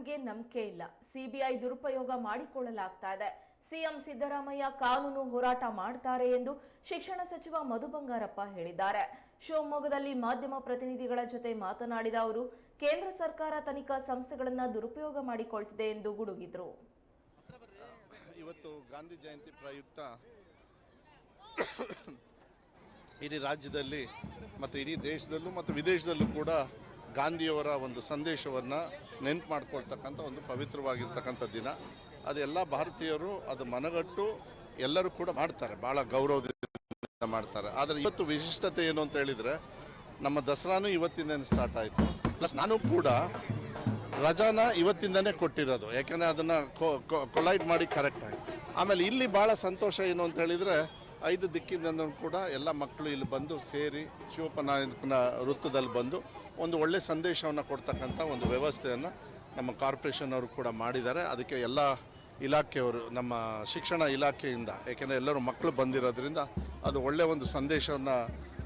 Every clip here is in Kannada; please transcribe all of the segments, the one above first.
ಸಿಸ್ಟಂಗೆ ನಂಬಿಕೆ ಇಲ್ಲ. ಸಿಬಿಐ ದುರುಪಯೋಗ ಮಾಡಿಕೊಳ್ಳಲಾಗ್ತಾ ಇದೆ. ಸಿಎಂ ಸಿದ್ದರಾಮಯ್ಯ ಕಾನೂನು ಹೋರಾಟ ಮಾಡ್ತಾರೆ ಎಂದು ಶಿಕ್ಷಣ ಸಚಿವ ಮಧು ಬಂಗಾರಪ್ಪ ಹೇಳಿದ್ದಾರೆ. ಶಿವಮೊಗ್ಗದಲ್ಲಿ ಮಾಧ್ಯಮ ಪ್ರತಿನಿಧಿಗಳ ಜೊತೆ ಮಾತನಾಡಿದ ಅವರು, ಕೇಂದ್ರ ಸರ್ಕಾರ ತನಿಖಾ ಸಂಸ್ಥೆಗಳನ್ನ ದುರುಪಯೋಗ ಮಾಡಿಕೊಳ್ತಿದೆ ಎಂದು ಗುಡುಗಿದ್ರು. ಇವತ್ತು ಗಾಂಧಿ ಜಯಂತಿ ಪ್ರಯುಕ್ತ ಇಡೀ ರಾಜ್ಯದಲ್ಲಿ ಮತ್ತು ಇಡೀ ದೇಶದಲ್ಲೂ ಮತ್ತು ವಿದೇಶದಲ್ಲೂ ಕೂಡ ಗಾಂಧಿಯವರ ಒಂದು ಸಂದೇಶವನ್ನು ನೆನ್ಪು ಮಾಡ್ಕೊಳ್ತಕ್ಕಂಥ ಒಂದು ಪವಿತ್ರವಾಗಿರ್ತಕ್ಕಂಥ ದಿನ. ಅದೆಲ್ಲ ಭಾರತೀಯರು ಅದು ಮನಗಟ್ಟು ಎಲ್ಲರೂ ಕೂಡ ಮಾಡ್ತಾರೆ. ಭಾಳ ಗೌರವದಿಂದ ಮಾಡ್ತಾರೆ. ಆದರೆ ಇವತ್ತು ವಿಶಿಷ್ಟತೆ ಏನು ಅಂತ ಹೇಳಿದರೆ, ನಮ್ಮ ದಸರಾನೂ ಇವತ್ತಿಂದ ಸ್ಟಾರ್ಟ್ ಆಯಿತು. ಪ್ಲಸ್ ನಾನು ಕೂಡ ರಜಾನ ಇವತ್ತಿಂದನೇ ಕೊಟ್ಟಿರೋದು. ಯಾಕೆಂದರೆ ಅದನ್ನು ಕೊಲೈಡ್ ಮಾಡಿ ಕರೆಕ್ಟಾಗಿ ಆಮೇಲೆ ಇಲ್ಲಿ ಭಾಳ ಸಂತೋಷ ಏನು ಅಂತ ಹೇಳಿದರೆ ಐದು ದಿಕ್ಕಿಂದ ಕೂಡ ಎಲ್ಲ ಮಕ್ಕಳು ಇಲ್ಲಿ ಬಂದು ಸೇರಿ ಶಿವಪ್ಪನಾಯಕನ ವೃತ್ತದಲ್ಲಿ ಬಂದು ಒಂದು ಒಳ್ಳೆ ಸಂದೇಶವನ್ನು ಕೊಡ್ತಕ್ಕಂಥ ಒಂದು ವ್ಯವಸ್ಥೆಯನ್ನು ನಮ್ಮ ಕಾರ್ಪೊರೇಷನ್ ಅವರು ಕೂಡ ಮಾಡಿದ್ದಾರೆ. ಅದಕ್ಕೆ ಎಲ್ಲ ಇಲಾಖೆಯವರು, ನಮ್ಮ ಶಿಕ್ಷಣ ಇಲಾಖೆಯಿಂದ, ಏಕೆಂದರೆ ಎಲ್ಲರೂ ಮಕ್ಕಳು ಬಂದಿರೋದ್ರಿಂದ ಅದು ಒಳ್ಳೆಯ ಒಂದು ಸಂದೇಶವನ್ನು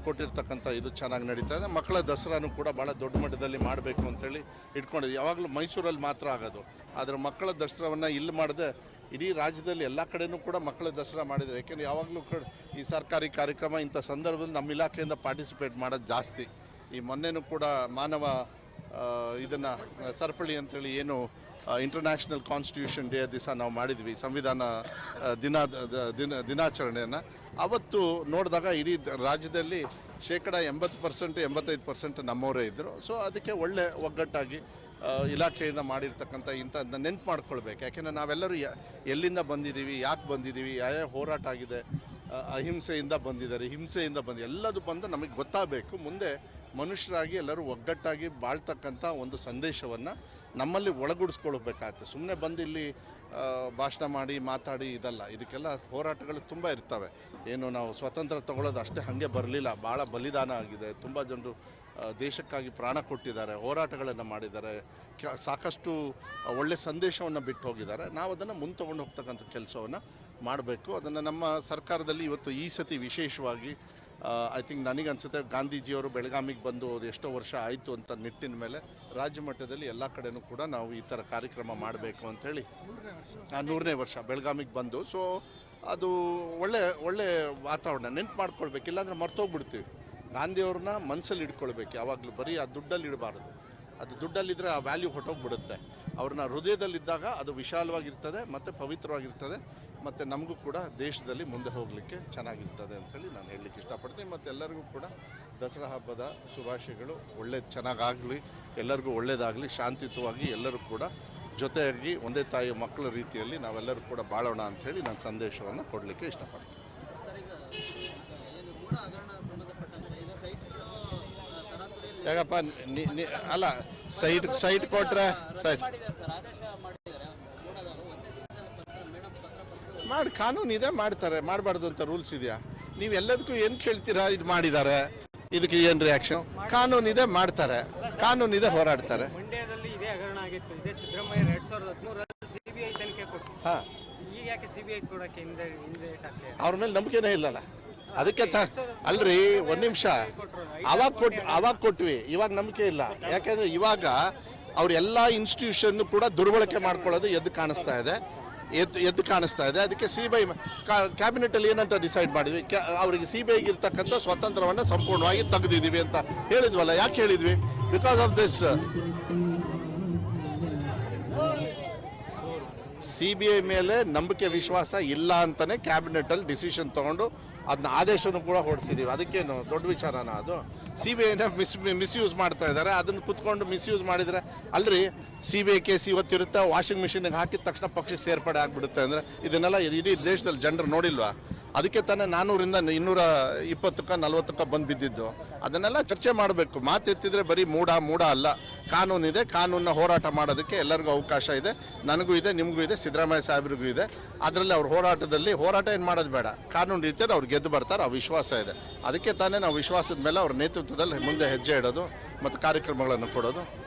ಕೊಟ್ಟಿರ್ತಕ್ಕಂಥ ಇದು ಚೆನ್ನಾಗಿ ನಡೀತಾ ಇದೆ. ಮಕ್ಕಳ ದಸರಾನು ಕೂಡ ಭಾಳ ದೊಡ್ಡ ಮಟ್ಟದಲ್ಲಿ ಮಾಡಬೇಕು ಅಂತೇಳಿ ಇಟ್ಕೊಂಡಿದ್ದೆ ಯಾವಾಗಲೂ ಮೈಸೂರಲ್ಲಿ ಮಾತ್ರ ಆಗೋದು. ಆದರೆ ಮಕ್ಕಳ ದಸರಾವನ್ನು ಇಲ್ಲಿ ಮಾಡದೆ ಇಡೀ ರಾಜ್ಯದಲ್ಲಿ ಎಲ್ಲ ಕಡೆನೂ ಕೂಡ ಮಕ್ಕಳ ದಸರಾ ಮಾಡಿದರೆ ಯಾಕೆಂದರೆ ಯಾವಾಗಲೂ ಈ ಸರ್ಕಾರಿ ಕಾರ್ಯಕ್ರಮ ಇಂಥ ಸಂದರ್ಭದಲ್ಲಿ ನಮ್ಮ ಇಲಾಖೆಯಿಂದ ಪಾರ್ಟಿಸಿಪೇಟ್ ಮಾಡೋದು ಜಾಸ್ತಿ. ಈ ಮೊನ್ನೆನೂ ಕೂಡ ಮಾನವ ಇದನ್ನು ಸರಪಳಿ ಅಂತೇಳಿ ಏನು ಇಂಟರ್ನ್ಯಾಷನಲ್ ಕಾನ್ಸ್ಟಿಟ್ಯೂಷನ್ ಡೇ ದಿವಸ ನಾವು ಮಾಡಿದ್ವಿ. ಸಂವಿಧಾನ ದಿನ ದಿನ, ದಿನಾಚರಣೆಯನ್ನು. ಅವತ್ತು ನೋಡಿದಾಗ ಇಡೀ ರಾಜ್ಯದಲ್ಲಿ ಶೇಕಡ ಎಂಬತ್ತು ಪರ್ಸೆಂಟ್ ಎಂಬತ್ತೈದು ಪರ್ಸೆಂಟ್ ನಮ್ಮವರೇ ಇದ್ದರು. ಸೊ ಅದಕ್ಕೆ ಒಳ್ಳೆ ಒಗ್ಗಟ್ಟಾಗಿ ಇಲಾಖೆಯಿಂದ ಮಾಡಿರ್ತಕ್ಕಂಥ ಇಂಥದ್ದನ್ನ ನೆನ್ಪು ಮಾಡ್ಕೊಳ್ಬೇಕು. ಯಾಕೆಂದರೆ ನಾವೆಲ್ಲರೂ ಎಲ್ಲಿಂದ ಬಂದಿದ್ದೀವಿ, ಯಾಕೆ ಬಂದಿದ್ದೀವಿ ಯಾವ ಹೋರಾಟ ಆಗಿದೆ ಅಹಿಂಸೆಯಿಂದ ಬಂದಿದ್ದಾರೆ, ಹಿಂಸೆಯಿಂದ ಬಂದು, ಎಲ್ಲದು ಬಂದು ನಮಗೆ ಗೊತ್ತಾಗಬೇಕು. ಮುಂದೆ ಮನುಷ್ಯರಾಗಿ ಎಲ್ಲರೂ ಒಗ್ಗಟ್ಟಾಗಿ ಬಾಳ್ತಕ್ಕಂಥ ಒಂದು ಸಂದೇಶವನ್ನು ನಮ್ಮಲ್ಲಿ ಒಳಗೂಡಿಸ್ಕೊಳ್ಬೇಕಾಗತ್ತೆ. ಸುಮ್ಮನೆ ಬಂದು ಇಲ್ಲಿ ಭಾಷಣ ಮಾಡಿ, ಮಾತಾಡಿ ಇದಲ್ಲ. ಇದಕ್ಕೆಲ್ಲ ಹೋರಾಟಗಳು ತುಂಬ ಇರ್ತವೆ. ಏನು ನಾವು ಸ್ವತಂತ್ರ ತಗೊಳ್ಳೋದು ಅಷ್ಟೇ ಹಾಗೆ ಬರಲಿಲ್ಲ. ಭಾಳ ಬಲಿದಾನ ಆಗಿದೆ. ತುಂಬ ಜನರು ದೇಶಕ್ಕಾಗಿ ಪ್ರಾಣ ಕೊಟ್ಟಿದ್ದಾರೆ. ಹೋರಾಟಗಳನ್ನು ಮಾಡಿದ್ದಾರೆ. ಸಾಕಷ್ಟು ಒಳ್ಳೆ ಸಂದೇಶವನ್ನು ಬಿಟ್ಟು ಹೋಗಿದ್ದಾರೆ. ನಾವು ಅದನ್ನು ಮುಂದೆ ತೊಗೊಂಡು ಹೋಗ್ತಕ್ಕಂಥ ಕೆಲಸವನ್ನು ಮಾಡಬೇಕು. ಅದನ್ನು ನಮ್ಮ ಸರ್ಕಾರದಲ್ಲಿ ಇವತ್ತು ಈ ಸತಿ ವಿಶೇಷವಾಗಿ ಐ ಥಿಂಕ್ ನನಗೆ ಅನ್ಸುತ್ತೆ ಗಾಂಧೀಜಿಯವರು ಬೆಳಗಾಮಿಗೆ ಬಂದು ಅದು ಎಷ್ಟೋ ವರ್ಷ ಆಯಿತು ಅಂತ ನಿಟ್ಟಿನ ಮೇಲೆ ರಾಜ್ಯ ಮಟ್ಟದಲ್ಲಿ ಎಲ್ಲ ಕಡೆನೂ ಕೂಡ ನಾವು ಈ ಥರ ಕಾರ್ಯಕ್ರಮ ಮಾಡಬೇಕು ಅಂಥೇಳಿ ನೂರನೇ ವರ್ಷ. ಬೆಳಗಾಮಿಗೆ ಬಂದು. ಸೊ ಅದು ಒಳ್ಳೆ ಒಳ್ಳೆ ವಾತಾವರಣ ನೆನ್ಪು ಮಾಡ್ಕೊಳ್ಬೇಕು. ಇಲ್ಲಾಂದರೆ ಮರ್ತೋಗ್ಬಿಡ್ತೀವಿ. ಗಾಂಧಿಯವ್ರನ್ನ ಮನಸ್ಸಲ್ಲಿ ಇಟ್ಕೊಳ್ಬೇಕು. ಯಾವಾಗಲೂ ಬರೀ ಆ ದುಡ್ಡಲ್ಲಿ ಇಡಬಾರ್ದು. ಅದು ದುಡ್ಡಲ್ಲಿದ್ದರೆ ಆ ವ್ಯಾಲ್ಯೂ ಹೊಟ್ಟೋಗ್ಬಿಡುತ್ತೆ ಅವ್ರನ್ನ ಹೃದಯದಲ್ಲಿದ್ದಾಗ ಅದು ವಿಶಾಲವಾಗಿರ್ತದೆ ಮತ್ತು ಪವಿತ್ರವಾಗಿರ್ತದೆ. ಮತ್ತು ನಮಗೂ ಕೂಡ ದೇಶದಲ್ಲಿ ಮುಂದೆ ಹೋಗಲಿಕ್ಕೆ ಚೆನ್ನಾಗಿರ್ತದೆ ಅಂಥೇಳಿ ನಾನು ಹೇಳಲಿಕ್ಕೆ ಇಷ್ಟಪಡ್ತೀನಿ. ಮತ್ತು ಎಲ್ಲರಿಗೂ ಕೂಡ ದಸರಾ ಹಬ್ಬದ ಶುಭಾಶಯಗಳು. ಒಳ್ಳೇದು ಚೆನ್ನಾಗಾಗಲಿ ಎಲ್ಲರಿಗೂ ಒಳ್ಳೆಯದಾಗಲಿ ಶಾಂತಿಯುತವಾಗಿ ಎಲ್ಲರೂ ಕೂಡ ಜೊತೆಯಾಗಿ ಒಂದೇ ತಾಯಿ ಮಕ್ಕಳ ರೀತಿಯಲ್ಲಿ ನಾವೆಲ್ಲರೂ ಕೂಡ ಬಾಳೋಣ ಅಂಥೇಳಿ ನಾನು ಸಂದೇಶವನ್ನು ಕೊಡಲಿಕ್ಕೆ ಇಷ್ಟಪಡ್ತೀನಿ. ಯಾಕಪ್ಪ ಅಲ್ಲ ಸೈಟ್ ಸೈಟ್ ಕೊಟ್ಟರೆ ಸೈಟ್ ಮಾಡಿ ಕಾನೂನು ಇದೆ ಮಾಡ್ತಾರೆ. ಮಾಡಬಾರ್ದು ಅಂತ ರೂಲ್ಸ್ ಇದೆಯಾ? ನೀವು ಎಲ್ಲದಕ್ಕೂ ಏನು ಕೇಳ್ತೀರಾ? ಇದು ಮಾಡಿದ್ದಾರೆ ಇದಕ್ಕೆ ಏನು ರಿಯಾಕ್ಷನ್ ಕಾನೂನು ಇದೆ ಮಾಡ್ತಾರೆ. ಕಾನೂನು ಇದೆ ಹೋರಾಡ್ತಾರೆ. ಮಂಡ್ಯದಲ್ಲಿ ಇದೇ ಹಗರಣ ಆಗಿತ್ತು. ಇದೇ ಸಿದ್ದರಾಮಯ್ಯ ಎರಡ್ ಸಾವಿರದ ಹದಿಮೂರರಲ್ಲಿ ಸಿಬಿಐ ತನಿಖೆ ಕೊಟ್ಟು ಹಾಂ. ಈಗ ಯಾಕೆ ಸಿಬಿಐ ಕೊಡಕ್ಕೆ ಹಿಂದೆ ಹಿಂದೆ ಅವ್ರ ಮೇಲೆ ನಂಬಿಕೆನೇ ಇಲ್ಲಲ್ಲ. ಅದಕ್ಕೆ ತ ಅಲ್ರಿ ಒಂದು ನಿಮಿಷ. ಅವಾಗ ಕೊಟ್ ಅವಾಗ ಕೊಟ್ವಿ. ಇವಾಗ ನಂಬಿಕೆ ಇಲ್ಲ. ಯಾಕೆಂದ್ರೆ ಇವಾಗ ಅವ್ರ ಎಲ್ಲಾ ಇನ್ಸ್ಟಿಟ್ಯೂಷನ್ ಕೂಡ ದುರ್ಬಳಕೆ ಮಾಡ್ಕೊಳ್ಳೋದು ಎದ್ದು ಕಾಣಿಸ್ತಾ ಇದೆ. ಎದ್ದು ಎದ್ದು ಕಾಣಿಸ್ತಾ ಇದೆ. ಅದಕ್ಕೆ ಸಿ ಬಿ ಐ ಕ್ಯಾಬಿನೆಟಲ್ಲಿ ಏನಂತ ಡಿಸೈಡ್ ಮಾಡಿದ್ವಿ. ಅವರಿಗೆ ಸಿ ಬಿ ಐಗೆ ಇರ್ತಕ್ಕಂಥ ಸ್ವತಂತ್ರವನ್ನು ಸಂಪೂರ್ಣವಾಗಿ ತೆಗೆದಿದ್ದೀವಿ ಅಂತ ಹೇಳಿದ್ವಲ್ಲ. ಯಾಕೆ ಹೇಳಿದ್ವಿ? Because of this C B I ಮೇಲೆ ನಂಬಿಕೆ ವಿಶ್ವಾಸ ಇಲ್ಲ ಅಂತಲೇ ಕ್ಯಾಬಿನೆಟಲ್ಲಿ ಡಿಸಿಷನ್ ತೊಗೊಂಡು ಅದನ್ನ ಆದೇಶನೂ ಕೂಡ ಹೊಡಿಸಿದ್ದೀವಿ ಅದಕ್ಕೇನು ದೊಡ್ಡ ವಿಚಾರನ ಅದು? ಸಿ ಬಿ ಐನ ಮಿಸ್, ಮಿಸ್ಯೂಸ್ ಮಾಡ್ತಾ ಇದ್ದಾರೆ. ಅದನ್ನು ಕುತ್ಕೊಂಡು ಮಿಸ್ಯೂಸ್ ಮಾಡಿದರೆ ಅಲ್ರಿ ಸಿ ಬಿ ಐ ಕೇಸ್ ಇವತ್ತಿರುತ್ತೆ, ವಾಷಿಂಗ್ ಮಿಷಿನಿಗೆ ಹಾಕಿದ ತಕ್ಷಣ ಪಕ್ಷಕ್ಕೆ ಸೇರ್ಪಡೆ ಆಗಿಬಿಡುತ್ತೆ ಅಂದರೆ ಇದನ್ನೆಲ್ಲ ಇಡೀ ದೇಶದಲ್ಲಿ ಜನರು ನೋಡಿಲ್ವಾ? ಅದಕ್ಕೆ ತಾನೇ ನಾನೂರಿಂದ ಇನ್ನೂರ ಇಪ್ಪತ್ತಕ್ಕ, ನಲ್ವತ್ತಕ್ಕ ಬಂದು ಬಿದ್ದಿದ್ದು. ಅದನ್ನೆಲ್ಲ ಚರ್ಚೆ ಮಾಡಬೇಕು. ಮಾತೆತ್ತಿದ್ರೆ ಬರೀ ಮೂಢ ಮೂಡ ಅಲ್ಲ. ಕಾನೂನಿದೆ ಕಾನೂನನ್ನ ಹೋರಾಟ ಮಾಡೋದಕ್ಕೆ ಎಲ್ಲರಿಗೂ ಅವಕಾಶ ಇದೆ. ನನಗೂ ಇದೆ, ನಿಮಗೂ ಇದೆ, ಸಿದ್ದರಾಮಯ್ಯ ಸಾಹೇಬ್ರಿಗೂ ಇದೆ. ಅದರಲ್ಲಿ ಅವ್ರ ಹೋರಾಟದಲ್ಲಿ ಹೋರಾಟ ಏನು ಮಾಡೋದು ಬೇಡ. ಕಾನೂನು ರೀತಿಯಲ್ಲಿ ಅವ್ರು ಗೆದ್ದು ಬರ್ತಾರೆ, ಆ ವಿಶ್ವಾಸ ಇದೆ. ಅದಕ್ಕೆ ತಾನೇ ನಾವು ವಿಶ್ವಾಸದ ಮೇಲೆ ಅವ್ರ ನೇತೃತ್ವದಲ್ಲಿ ಮುಂದೆ ಹೆಜ್ಜೆ ಇಡೋದು ಮತ್ತು ಕಾರ್ಯಕ್ರಮಗಳನ್ನು ಕೊಡೋದು.